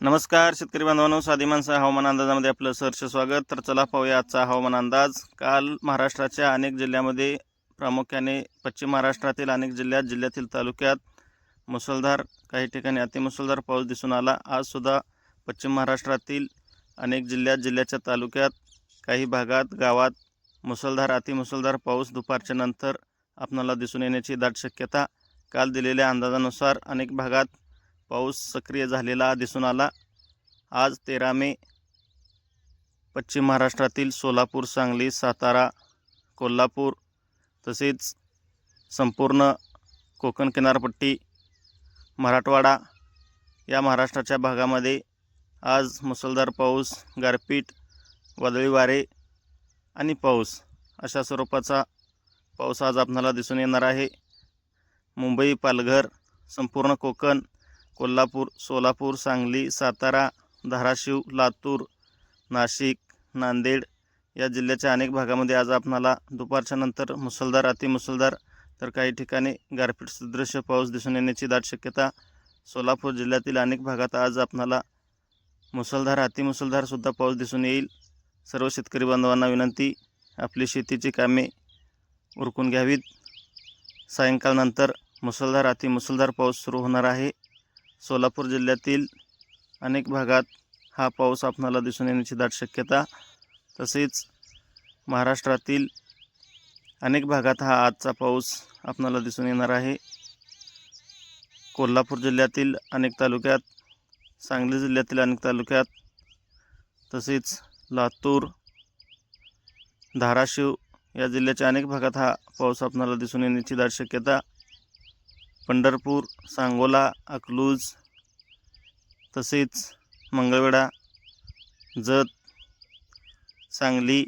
नमस्कार शेतकरी बांधवांनो. साधी माणसा हवामान अंदाजामध्ये आपलं सहर्ष स्वागत. तर चला पाहूया आजचा हवामान अंदाज. काल महाराष्ट्राच्या अनेक जिल्ह्यामध्ये प्रामुख्याने पश्चिम महाराष्ट्रातील अनेक जिल्ह्यात जिल्ह्यातील तालुक्यात मुसळधार काही ठिकाणी अतिमुसळधार पाऊस दिसून आला. आजसुद्धा पश्चिम महाराष्ट्रातील अनेक जिल्ह्यात जिल्ह्याच्या तालुक्यात काही भागात गावात मुसळधार अतिमुसळधार पाऊस दुपारच्या नंतर आपणाला दिसून येण्याची दाट शक्यता. काल दिलेल्या अंदाजानुसार अनेक भागात पाऊस सक्रिय झालेला दिसून आला. आज तेरा मे पश्चिम महाराष्ट्रातील सोलापूर सांगली सातारा कोल्हापूर तसेच संपूर्ण कोकण किनारपट्टी मराठवाडा या महाराष्ट्राच्या भागामध्ये आज मुसळधार पाऊस गारपीट वादळी वारे आणि पाऊस अशा स्वरूपाचा पाऊस आज आपणाला दिसून येणार आहे. मुंबई पालघर संपूर्ण कोकण कोल्हापूर सोलापूर सांगली सातारा धाराशिव लातूर नाशिक नांदेड या जिल्ह्याच्या अनेक भागामध्ये आज आपणाला दुपारच्या नंतर मुसळधार अतिमुसळधार तर काही ठिकाणी गारपीट सदृश्य पाऊस दिसून येण्याची दाट शक्यता सोलापूर जिल्ह्यातील अनेक भागात आज आपणाला मुसळधार अतिमुसळधारसुद्धा पाऊस दिसून येईल. सर्व शेतकरी बांधवांना विनंती आपली शेतीची कामे उरकून घ्यावीत. सायंकाळनंतर मुसळधार अतिमुसळधार पाऊस सुरू होणार आहे. सोलापूर जिल्ह्यातील अनेक भागात हा पाऊस आपणाला दिसून येण्याची दाट शक्यता. तसेच महाराष्ट्रातील अनेक भागात हा आजचा पाऊस आपणाला दिसून येणार आहे. कोल्हापूर जिल्ह्यातील अनेक तालुक्यात सांगली जिल्ह्यातील अनेक तालुक्यात तसेच लातूर धाराशिव या जिल्ह्याच्या अनेक भागात हा पाऊस आपणाला दिसून येण्याची दाट शक्यता. पंढरपूर सांगोला अकलूज तसेच मंगळवेढा जत सांगली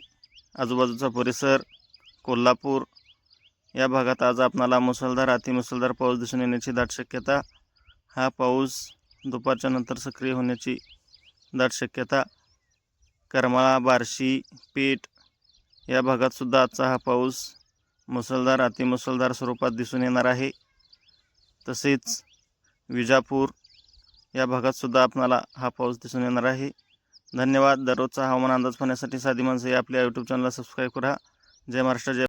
आजूबाजूचा परिसर कोल्हापूर या भागात आज आपणाला मुसळधार अतिमुसळधार पाऊस दिसून येण्याची दाट शक्यता. हा पाऊस दुपारच्या नंतर सक्रिय होण्याची दाट शक्यता. करमाळा बार्शी पेठ या भागातसुद्धा आजचा हा पाऊस मुसळधार अतिमुसळधार स्वरूपात दिसून येणार आहे. तसेच विजापूर या भागातसुद्धा आपणाला हा पाऊस दिसून येणार आहे. धन्यवाद. दररोजचा हवामान अंदाज पाहण्यासाठी साधी माणसं या आपल्या यूट्यूब चॅनलला सबस्क्राईब करा. जय महाराष्ट्र जय